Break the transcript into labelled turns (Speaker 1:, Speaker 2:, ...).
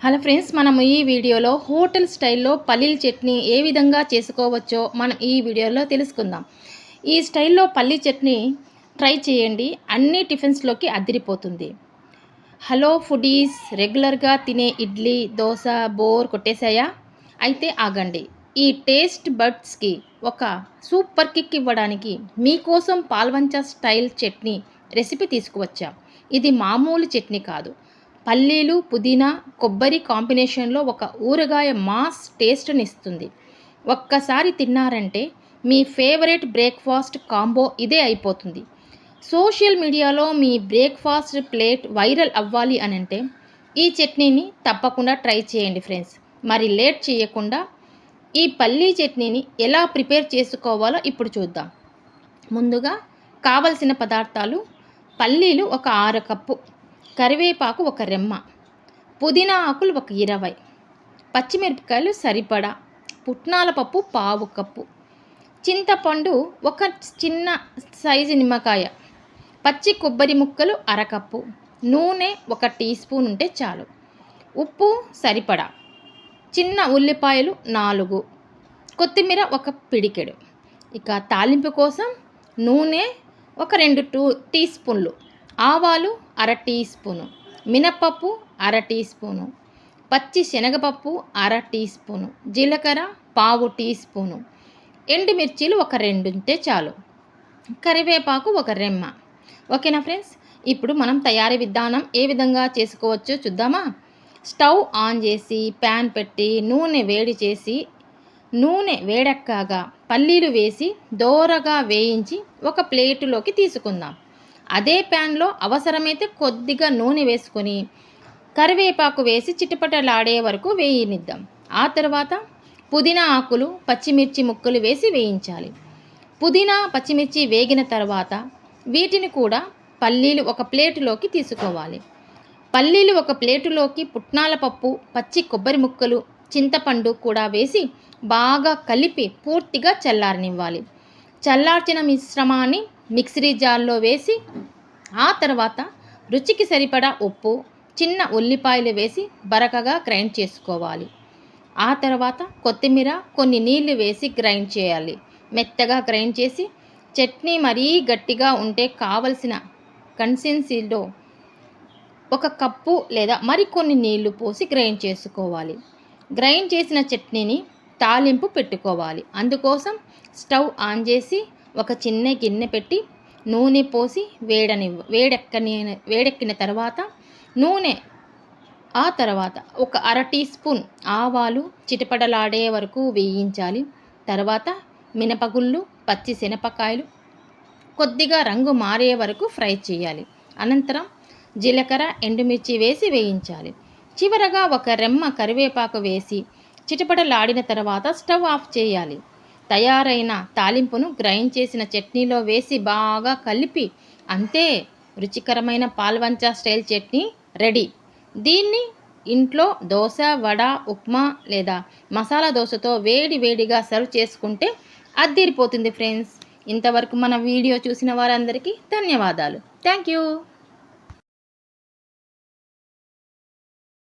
Speaker 1: Hello friends మనం ఈ వీడియోలో హోటల్ స్టైల్లో పల్లీల చట్నీ ఏ విధంగా చేసుకోవచ్చో మనం ఈ వీడియోలో తెలుసుకుందాం. ఈ స్టైల్లో పల్లీ చట్నీ ట్రై చేయండి అన్ని టిఫిన్స్లోకి అదిరిపోతుంది. హలో ఫుడీస్ రెగ్యులర్గా తినే ఇడ్లీ దోశ బోర్ కొట్టేశాయా? అయితే ఆగండి ఈ టేస్ట్ బడ్స్కి ఒక సూపర్ కిక్ ఇవ్వడానికి మీకోసం పాల్వంచ స్టైల్ చట్నీ రెసిపీ తీసుకువచ్చాం. ఇది మామూలు చట్నీ కాదు పల్లీలు పుదీనా కొబ్బరి కాంబినేషన్లో ఒక ఊరగాయ మాస్ టేస్ట్ని ఇస్తుంది ఒక్కసారి తిన్నారంటే మీ ఫేవరెట్ బ్రేక్ఫాస్ట్ కాంబో ఇదే అయిపోతుంది. సోషల్ మీడియాలో మీ బ్రేక్ఫాస్ట్ ప్లేట్ వైరల్ అవ్వాలి అని అంటే ఈ చట్నీని తప్పకుండా ట్రై చేయండి ఫ్రెండ్స్. మరి లేట్ చేయకుండా ఈ పల్లీ చట్నీని ఎలా ప్రిపేర్ చేసుకోవాలో ఇప్పుడు చూద్దాం. ముందుగా కావలసిన పదార్థాలు పల్లీలు ఒక ఆరు కప్పు. కరివేపాకు ఒక రెమ్మ పుదీనా ఆకులు ఒక ఇరవై పచ్చిమిరపకాయలు సరిపడా పుట్నాల పప్పు పావు కప్పు చింతపండు ఒక చిన్న సైజు నిమ్మకాయ పచ్చి కొబ్బరి ముక్కలు అరకప్పు నూనె ఒక టీ స్పూన్ ఉంటే చాలు. ఉప్పు సరిపడా చిన్న ఉల్లిపాయలు నాలుగు కొత్తిమీర ఒక పిడికెడు. ఇక తాలింపు కోసం నూనె ఒక రెండు టూ టీ స్పూన్లు ఆవాలు అర టీ స్పూను. మినప్పప్పు అర టీ స్పూను. పచ్చి శనగపప్పు అర టీ స్పూను. జీలకర్ర పావు టీ స్పూను. ఎండుమిర్చీలు ఒక రెండు ఉంటే చాలు. కరివేపాకు ఒక రెమ్మ. ఓకేనా ఫ్రెండ్స్? ఇప్పుడు మనం తయారీ విధానం ఏ విధంగా చేసుకోవచ్చో చూద్దామా? స్టవ్ ఆన్ చేసి ప్యాన్ పెట్టి నూనె వేడి చేసి నూనె వేడెక్కాగా పల్లీలు వేసి దోరగా వేయించి ఒక ప్లేటులోకి తీసుకుందాం. అదే ప్యాన్లో అవసరమైతే కొద్దిగా నూనె వేసుకొని కరివేపాకు వేసి చిటపటలాడే వరకు వేయనిద్దాం. ఆ తర్వాత పుదీనా ఆకులు పచ్చిమిర్చి ముక్కలు వేసి వేయించాలి. పుదీనా పచ్చిమిర్చి వేగిన తర్వాత వీటిని కూడా పల్లీలు ఒక ప్లేటులోకి తీసుకోవాలి. పల్లీలు ఒక ప్లేటులోకి పుట్నాల పప్పు పచ్చి కొబ్బరి ముక్కలు చింతపండు కూడా వేసి బాగా కలిపి పూర్తిగా చల్లారనివ్వాలి. చల్లార్చిన మిశ్రమాన్ని మిక్సీ జార్లో వేసి ఆ తర్వాత రుచికి సరిపడా ఉప్పు చిన్న ఉల్లిపాయలు వేసి బరకగా గ్రైండ్ చేసుకోవాలి. ఆ తర్వాత కొత్తిమీర కొన్ని నీళ్ళు వేసి గ్రైండ్ చేయాలి. మెత్తగా గ్రైండ్ చేసి చట్నీ మరీ గట్టిగా ఉంటే కావలసిన కన్సిస్టెన్సీలో ఒక కప్పు లేదా మరికొన్ని నీళ్ళు పోసి గ్రైండ్ చేసుకోవాలి. గ్రైండ్ చేసిన చట్నీని తాలింపు పెట్టుకోవాలి. అందుకోసం స్టవ్ ఆన్ చేసి ఒక చిన్న గిన్నె పెట్టి నూనె పోసి వేడని వేడెక్కని వేడెక్కిన తర్వాత నూనె ఆ తర్వాత ఒక అర టీ స్పూన్ ఆవాలు చిటపడలాడే వరకు వేయించాలి. తర్వాత మినపగుళ్ళు పచ్చి శనపకాయలు కొద్దిగా రంగు మారే వరకు ఫ్రై చేయాలి. అనంతరం జీలకర్ర ఎండుమిర్చి వేసి వేయించాలి. చివరగా ఒక రెమ్మ కరివేపాకు వేసి చిటపడలాడిన తర్వాత స్టవ్ ఆఫ్ చేయాలి. తయారైన తాలింపును గ్రైండ్ చేసిన చట్నీలో వేసి బాగా కలిపి అంతే రుచికరమైన పాల్వంచా స్టైల్ చట్నీ రెడీ. దీన్ని ఇంట్లో దోశ వడ ఉప్మా లేదా మసాలా దోశతో వేడి వేడిగా సర్వ్ చేసుకుంటే అద్దిరిపోతుంది ఫ్రెండ్స్. ఇంతవరకు మన వీడియో చూసిన వారందరికీ ధన్యవాదాలు. Thank you.